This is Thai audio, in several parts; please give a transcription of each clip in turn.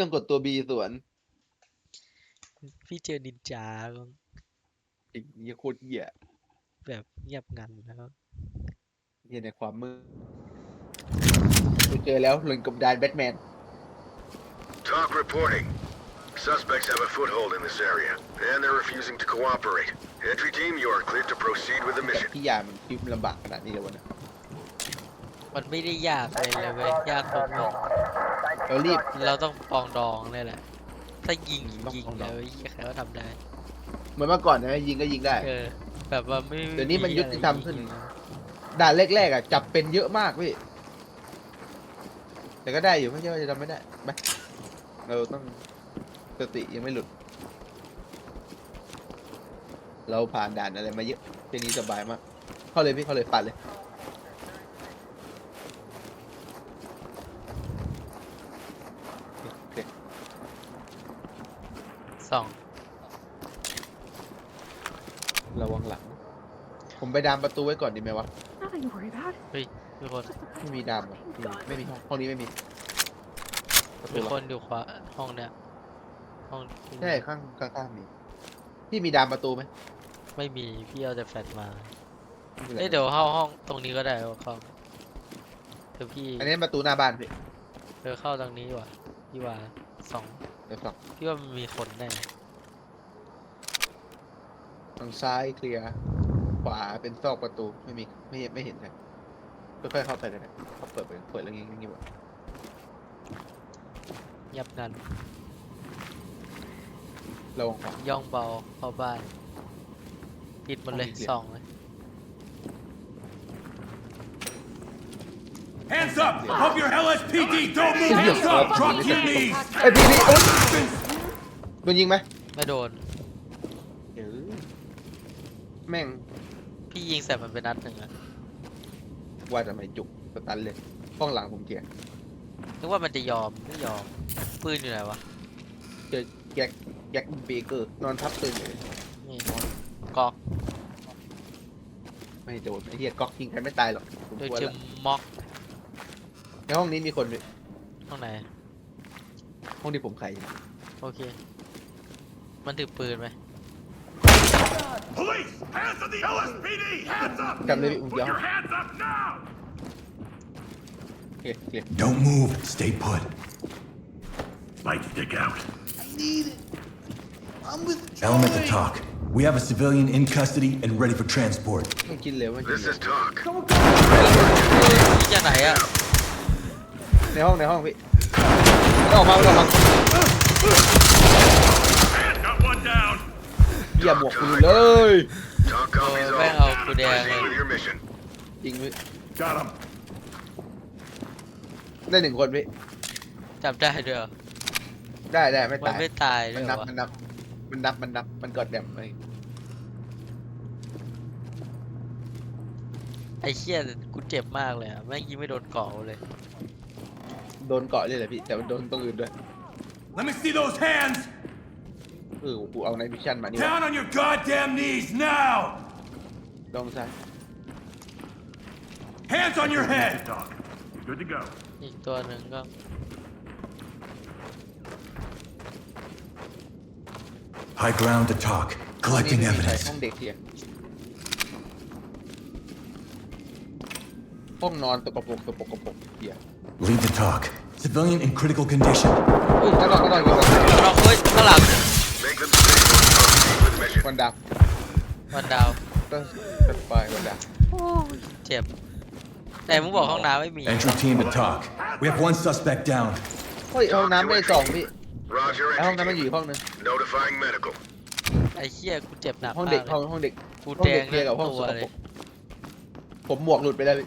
ต้องกดตัวบีสวนพี่เจอนินจาก็ไอ้เหี้ยโคตรเหี้ยแบบเงียบงันแล้วเหี้ยในความมืดกูเจอแล้วหล่นกบดานแบทแมน Talk reporting. Suspects have a foothold in this area, and they're refusing to cooperate. Entry team, you are cleared to proceed with the mission. พี่ยามันคิดลำบากขนาดนี้เลยวะเนะมันไม่ได้ยากเลยเลยเว้ยยากตรงว่า เรารีบ เราต้องปองดองนี่แหละ ถ้ายิงต้องยิงปองดองแล้วใครก็ทำได้ เหมือนเมื่อก่อนนะยิงก็ยิงได้ เออ แบบว่าไม่เดี๋ยวนี้มันยุติธรรมขึ้นอะไยิงด่านแรกๆอะจับเป็นเยอะมากพี่แต่ก็ได้อยู่ไม่ใช่ว่าจะทำไม่ได้ไปเราต้องสติยังไม่หลุด เราผ่านด่านอะไรมาเยอะทีนี้สบายมากเข้าเลยพี่เข้าเลยปัดเลยโอเค สองระวังหลัง ผมไปดามประตูไว้ก่อนดีไหมวะ Nothing to worry about. มีคนไม่มีดามเหรอไม่มีไม่มีห้องห้องนี้ไม่มีประตูมีล็อกคนอยู่ขวาห้องเนี้ยห้องใช่ข้างข้างๆมีพี่มีดามประตูไหมไม่มีพี่เอาแต่แฟลชมาไม่เป็นไรเอ้ยเดี๋ยวเข้าห้องตรงนี้ก็ได้เอาเข้าเดี๋ยวพี่อันนี้ประตูหน้าบ้านพี่เดี๋ยวเข้าตรงนี้ดีกว่าพี่ว่าสอง เดี๋ยวฝั่งพี่ว่ามันมีคนแน่ทางซ้ายเคลียร์ขวาเป็นซอกประตูไม่มีไม่เห็นไม่เห็นเลยค่อยๆเข้าไปเลยนะเขาเปิดไปเปิดแล้วงี้งี้วะเงียบงันระวังขวาย่องเบาเข้าบ้านปิดหมดเลยห้องนี้เคลียร์สองเลย Hands up! Of your LSPD! Don't move! Hands up! Drop to your knees! เอ้ยพี่พี่โอ๊ยโดนยิงไหมไม่โดนเดี๋ยวแม่งพี่ยิงใส่มันไปนัดหนึ่งอะว่าทำไมจุกสตันเลยห้องหลังผมเคลียร์นึกว่ามันจะยอม ไม่ยอม ปืนอยู่ไหนวะ เจอแก๊กแก๊กเบเกอร์นอนทับปืนอยู่เลยนี่กอกไม่โดนไอ้เหี้ยก๊อกยิงใครไม่ตายหรอกผมโดยกลัวชื่อละม็อก ในห้องนี้มีคนอยู่ห้องไหน ห้องที่ผมไขอยู่โอเค มันถือปืนไหม Police! Hands on the LSPD! Hands up! จำเลยพี่อุ้ง Put เดียว your hands up now! เคลียร์เคลียร์ Don't move. Stay put. Light stick out. Element to talk. We have a civilian in custody and ready for transport. ไม่กินเลยไม่กิน This เลย is talk. พี่จะไหนอะ ในห้องในห้องพี่ไม่ออกมาไม่ออกมา And got one down. เหยียบหมวกกูเลย Talk copies Oh, all. bang out, good day, Proceed man. with your mission. จริงพี่ Got him. ได้หนึ่งคนพี่ จับได้ด้วยเหรอได้ได้ไม่มันตาย ไม่ตายด้มัวนยนับวะมันนับ มันนับมันนับมันกดแดมไปไอ้เชี่ยกูเจ็บมากเลยอะแม่งยิงไม่โดนเกาะเลย โดนเกาะเลยแหละพี่แต่มันโดนตรงอื่นด้วย Let me see those hands! เออกูเอาในมิชชั่นมานี่วะ Down on your goddamn knees now! ลองซ้าย Hands on your head! Good to go. อีกตัวหนึ่งก็ High ground to talk. Collecting นี่ไม่มีใคร evidence. ห้องเด็กเทียห้องนอนตกกระปรกตกกระปรกเหี้ย Lead to talk. Civilian in critical condition. เฮ้ยข้างนอกข้างนอกอยู่เราเฮ้ยข้างหลัง Make them stay proceed with mission. วันดับวันดาวก็สปายวันดับเจ็บแต่มึงบอกห้องน้ำไม่มี Entry team to talk. We have one suspect down. เฮ้ยห้องน้ำไม่ได้สองพี่ Roger, แล้วห้อง entry น้ำมันอยู่ team. อีกห้องนึง Notifying medical. ไอ้เชี่ยกูเจ็บหนักห้องมาเด็กกเลห้องยห้องเด็ก กูห้องแดเด็งกเคลียร์กับห้องตัสวกเลปรยกผมหมวกหลุดไปแล้วพี่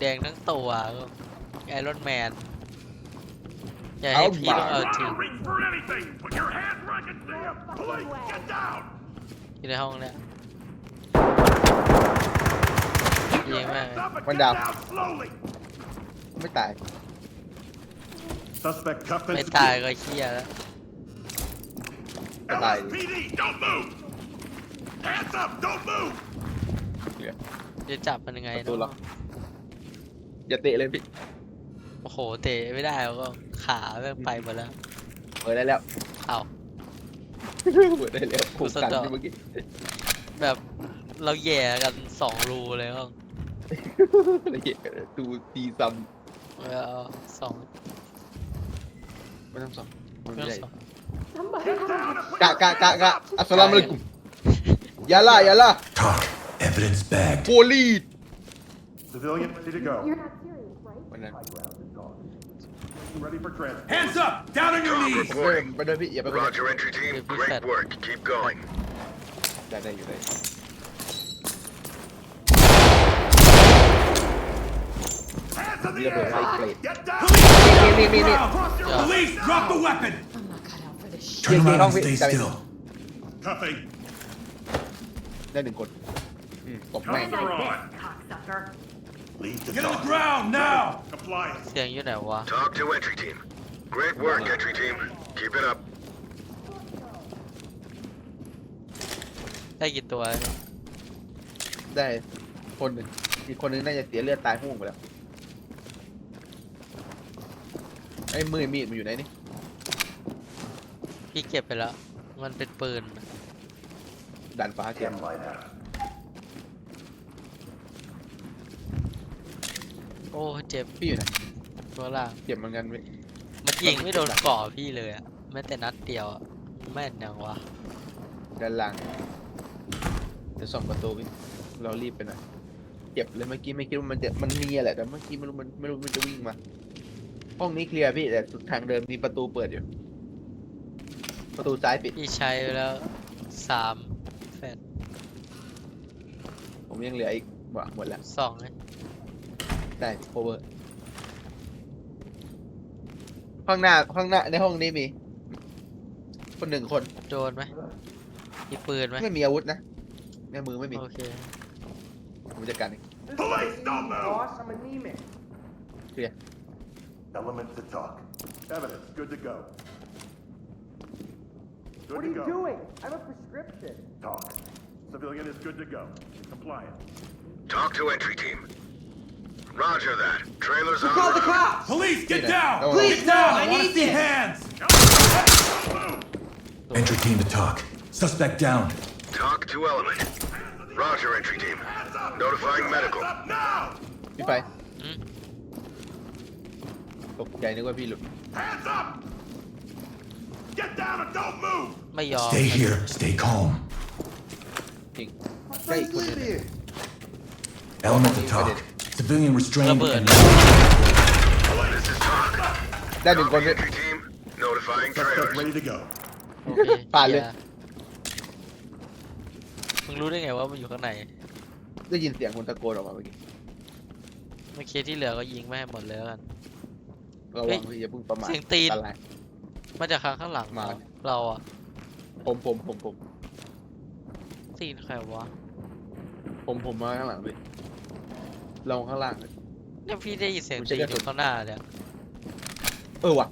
แดงทั้งตัวไอรอนแมนอย่าให้พี่ต้องเอาจริง reach for anything! Put your hands where I can see them! Police, get down! อยู่ในห้องเนี้ยยิงแม่ง Stop it! One Get down. down slowly! ไม่ตาย Suspect cuffed ไม่ตายก็เชี่ยแล้วไม่ตายดิ LSPD, don't move! Hands up, don't move! เคลียร์จะจับมันยังไงประตูล็อกเนาะ อย่าเตะเลยพี่ผโอ้โห เตะไม่ได้แล้วก็ขาแม่งไปหมดแล้ว เปิดได้แล้วเอ้าเปิดได้แล้วโครงการที่เมื่อกี้แบบเราแย่กันสองรูเลยก็ละเอียดกันดูตีซ้ำเอาสองไม่ต้องสองมันไม่ไม่ต้อได้งสองกะกะกะกะอัสสลามุอะลัยกุมยาล่ายาล่า Talk. Evidence bagged. โพลีส Civilian ready to go. You're not serious, right? วันนั้น Ready for transport. Hands up! Down on your Talk knees! เริ่ม reporting. ไปด้วยพี่อย่าไปคนเดียว Roger, entry team. If we Great said- work. Keep going. ได้ได้อยู่ได้ Hands in มี the ระเบิดไฟ air! เกรด Get down! นี่นี่นี่นี่ Yeah. Police, drop the weapon! I'm not cut out for this shit. Turn Yeah, around and yeah, stay yeah. still. Cuffing. ได้หนึ่งคนอืมตบแม่ง Cuffs are on. Cocksucker. Lead the Get on the talk. ground now! Compliance. เสียงอยู่ไหนวะ Talk to entry team. Great work, entry team. Keep it up. ได้กี่ตัวเนี่ยได้คนหนึ่งอีกคนหนึงน่าจะเสียเลือดตายห่วงไปแล้วไอ้มือมีดมันอยู่ไหนนี่พี่เก็บไปแล้ว มันเป็นปืน ดันฟ้าเก็บโอ้เจ็บพี่อยู่ไหนตัวล่างเก็บเหมือนกันเว้ยมันยิงไม่โดนก่อพี่เลยอะแม้แต่นัดเดียวอะแม่นยังวะด้านล่างเดี๋ยวส่องประตูพี่เรารีบไปหน่อยเจ็บเลยเมื่อกี้ไม่คิดว่ามันจะมันมีอะไรแต่เมื่อกี้ไม่รู้มันไม่รู้มันจะวิ่งมา ห้องนี้เคลียร์พี่แต่สุดทางเดินมีประตูเปิดอยู่ ประตูซ้ายปิด พี่ใช้ไปแล้วสามแฟดผมยังเหลืออีกหมดหมดแล้วสองไง ได้โอเวอร์ข้างหน้าข้างหน้าในห้องนี้มี คนหนึ่งคนโดนไหมมีปืนไหมไม่มีอาวุธนะในมือไม่มีโอเคผมจัดการเอง Police, don't move! Element to talk. Evidence, good to go. Good What to are you go. doing? I have a prescription. Talk. Civilian is good to go. Compliant. Talk to entry team. Roger that. Trailers on Call the route. cops! Police, get Peter, down! no, no. Get down! I I want to need see this. hands! Entry team to talk. Suspect down. Talk to element. Roger, entry team. Notifying medical. Up now! พี่ไป อืม ตกใจนึกว่าพี่หลุด Hands up! Get down and don't move! ไม่ยอม Stay here. Stay calm. จริงได้อีกคนหนึง Element to talk. Civilian restrained Robert. and This is talk. ได้หนึ่งคน Copy, พี่ entry team. Notifying Suspect trailers. ready to go. โอเคผ่านเลยคร์มึงรู้ได้ไงว่ามันอยู่ข้างในได้ยินเสียงคนตะโกนออกมาเมื่อกี้เมื่อกี้ที่เหลือก็ยิงไม่ให้หมดเลยแล้วกัน ระเฮ้วัยงพี่อย่าเพิ่งประมาทเสียงตีน อันตราย มาจากข้างข้างหลังมา เราเราอะผมผมผมผม ตีนใครวะผมผมมาข้างหลังพี่ ลองข้างล่างเลยเนี่ยพี่ได้ยินเสียงผมตีใช้นกระอสุนยู่ข้างหน้าเนี่ยเออว่ะ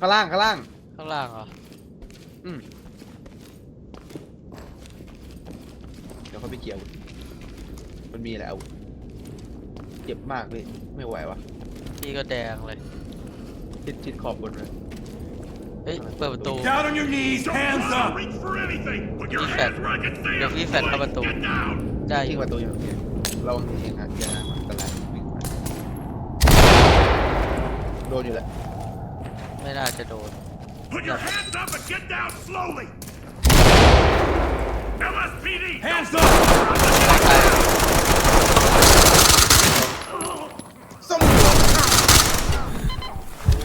ข้างล่างข้างล่าง ข้างล่างเหรออืมเดี๋ยวเขาไปเกี่ยว มันมีแหละอาวุธเจ็บมากพี่ไม่ไหววะพี่ก็แดงเลยชิดชิดขอบบนเลย เฮ้ยเปิดประตู Down on your knees, Don't hands bother up! Reach for anything. Put your He hands said- where I can see เดี๋ยว them. พี่แฟดเข้าประตู Get down. ได้อยิงยู่ประตูอยู่พี่เราเองฮะอย่าอันต โดนอยู่แล้ว ไม่น่าจะโดน Put your hands up and get down slowly. LSPD. Hands up!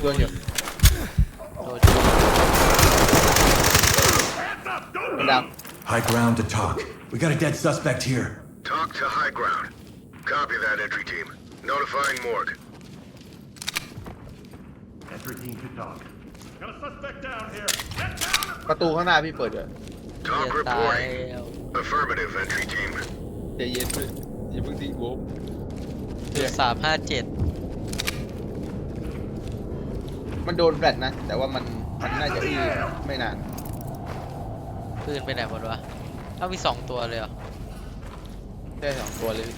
โดนอยู่ โดน Hands up. Don't มัน move. ดาว high ground to talk. We got a dead suspect here. Talk to high ground. Copy that, entry team. Notifying morgue. Entry team to talk. Got a suspect down here. Get down. ประตูข้างหน้าพี่เปิดอยู่เหี้ Talk ยตาย reporting. แล้ว Affirmative, entry team. ใจเย็นเลยอย่าเพิ่งทิ้งผมจุดสามห้าเจ็ดมันโดนแฟลตนะ แต่ว่ามันมันน่าจะอื้อไม่นาน ปืนไปไหนหมดวะเอ้ามีสองตัวเลยเหรอ ได้สองตัวเลย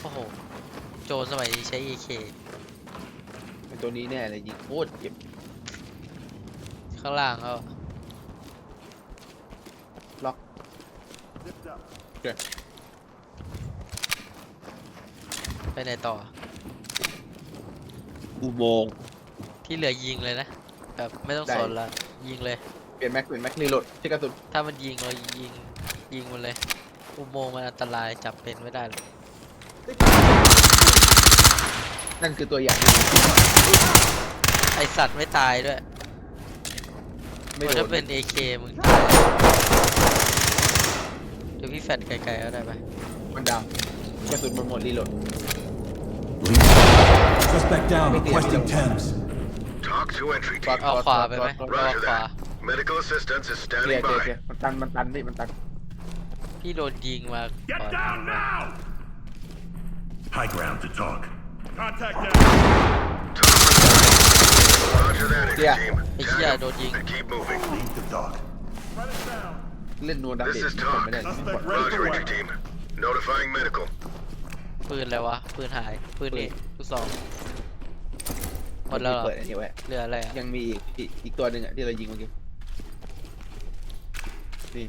โอ้โห โจรสมัยนี้ใช้ AK ไอ้ ตัวนี้แน่เลยยิงโคตรเจ็บข้างล่างเขาล็อก Zipped up. ไปไหนต่อ อุโมงค์ ที่เหลือยิงเลยนะ แบบไม่ต้องได้ สนละ ยิงเลย เปลี่ยนแม็กเปลี่ยนแม็กรีโหลดที่กระสุนถ้ามันยิงเรายิงยิงมันเลย อุโมงค์มันอันตรายจับเป็นไม่ได้หรอก นั่นคือตัวอย่างไอสัตว์ไม่ตายด้วยไม่เพราะโดถ้านเป็น AK มึงตายเดี๋ยวพี่แฟดไกลๆก็ได้ไหมมันดาวกระสุนมันหมดรีโหลด Lead. Suspect down, requesting Thames. Talk to entry ปลอด team. เอาขวาไปไหมปลอดเอา Roger ขวา that. Medical assistance is เคลีย standing ร์เคลียร์เคลีย by. ร์มันตันมันตันพี่มันตันพี่โดนยิงมา Get ก่อน down now! High ground to talk. Contact down. Roger that, entry Yeah. team. Hey, Tag yeah, him don't you- and keep moving. Lead to talk. Run it down. เล่นนัวดับ This เด็ is ผม talk. ไม่ได้ Suspect ready Roger, for entry work. team. Notifying medical. ปืนอะไรวะ ปืนหายปืนปืนนี่ลูกสองหมดแล้วเหรอเปิดอันนี้ไว้เหลืออะไรอะยังมีอีกอีกอีกตัวหนึ่งอะที่เรายิงเมื่อกี้นี่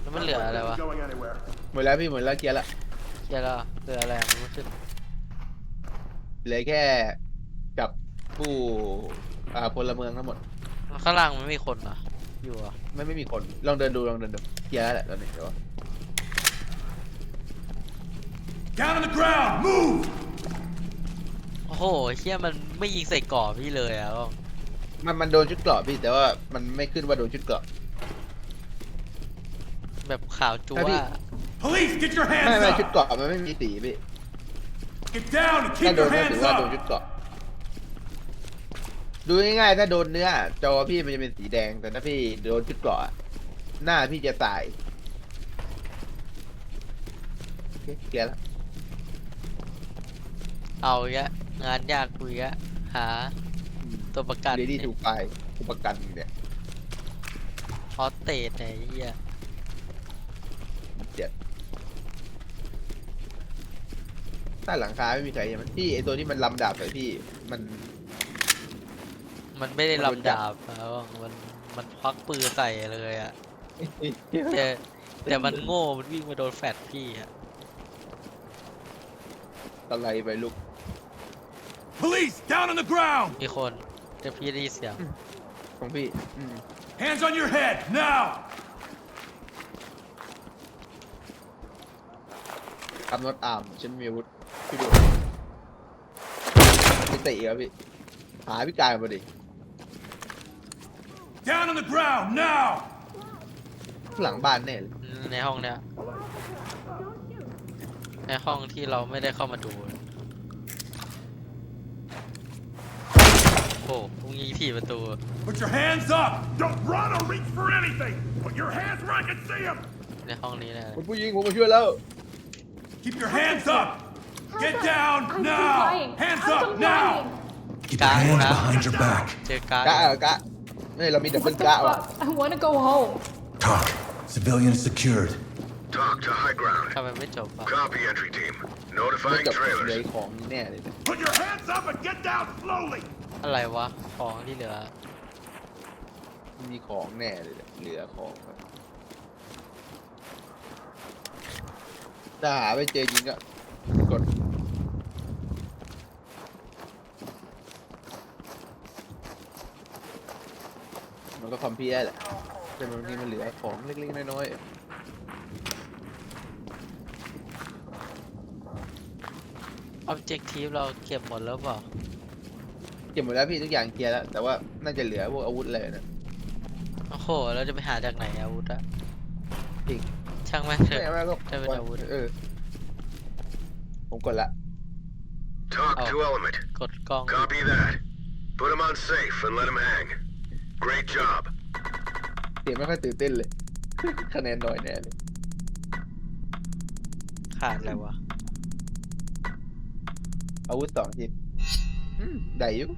แล้วมันเหลืออะไรวะ Going anywhere. หมดแล้วพี่หมดแล้วเคลียร์ละ เดี๋ยวแล้วเหลืออะไรอะมันไม่ขึ้นเหลือแค่กับผู้อ่าพลเมืองทั้งหมดข้างล่างมันไม่มีคนเหรออยู่เหรอะไม่ไม่มีคนลองเดินดูลองเดินดูเคลียร์แล้วแหละตอนนี้เดี๋ยว Down on the ground! Move! โอ้โหเฮียมันไม่ยิงใส่ก่อพี่เลยอะก็มันมันโดนชุดเกราะพี่แต่ว่ามันไม่ขึ้นว่าโดนชุดเกราะ แบบขาวจั๊วอะพี่ อะ Police, get your ไม่ hands ไม่ชุด up! เกราะมันไม่มีสีพี่ Get down and ถ้า keep โดน your ก็ถื hands อว่าโดนชุ up! ดเกราะดูง่ายๆถ้าโดนเนื้อจอพี่มันจะเป็นสีแดงแต่ถ้าพี่โดนชุดเกราะหน้าพี่จะตายโอเคเคลียร์แล้วเอาอีกแล้วงานยากกูอีกแล้วหาตัวประกันเรดี้ถูกไปอุปกันเนี่ย ฮอตเตสไหนยไอ้เฮีย เจ็ด ใต้หลังคาไม่มีใครเห็นมันพี่ไอตัวที่มันลำดาบใส่พี่ มัน มันไม่ได้มันโดนจับลำดาบแล้วมันมันควักปืนใส่เลยอะแต่แต่มันโง่มันวิ่งมาโดนแฟดพี่อะอะไรไปลูก Police, down on the ground! มีคนแต่พี่ได้ยินเสียงของพี่อืม Hands on your head, now! คำนดอาร์มฉันมีอาวุธพี่ดูไม่เตะครับพี่ หาพี่กายมาดิ Down on the ground, now! หลังบ้านแน่เลยในห้องเนี้ยในห้องที่เราไม่ได้เข้ามาดู โอ้พรุ่งนี้ที่ประตู Put your hands up! Don't run or reach for anything! Put your hands where I can see them! ในห้องนี้แน่เลยคุณผู้หญิงผมมาช่วยแล้ว Keep your hands up! Get down I'm now! complying. Hands I'm up now! complying. Keep your hands behind your back. เจอการ์ด กะเหรอกะนี่เรามีดับเบิ What ล the กะว่ะ fuck? I want to go home. Talk. Civilian is secured. Talk to high ground. ทำไมไม่จบอ่ะ Copy, entry team. ไม่ Notifying จบเหลือ trailers. ของแน่เลยเนี่ย Put your hands up and get down slowly! อะไรวะ ของที่เหลือ มีของแน่เลยเนี่ยเหลือของครับ ถ้าหาไม่เจอจริงก็กดมันก็คอมพิวได้แหละแต่บางทีมันเหลือของเล็กๆน้อยออบเจกทีฟเราเก็บหมดแล้วเปล่าๆเก็บหมดแล้วพี่ทุกอย่างเคลียร์แล้ว แต่ว่าน่าจะเหลือพวกอาวุธอะไรนะ โอ้โห เราจะไปหาจากไหนอาวุธอะอีก ช่างแม่งเถไม่อะ เอาแล้วก็จะเป็นอาวุธ เออ ผมกดละ Talk Oh. to element. กดกล้อง Copy that. Put him on safe and let him hang. Great job. เสียงไม่ค่อยตื่นเต้นเลย คะแนนน้อยแน่เลย ขาดอะไรวะ อาวุธสองชิ้นอืมได้อยู่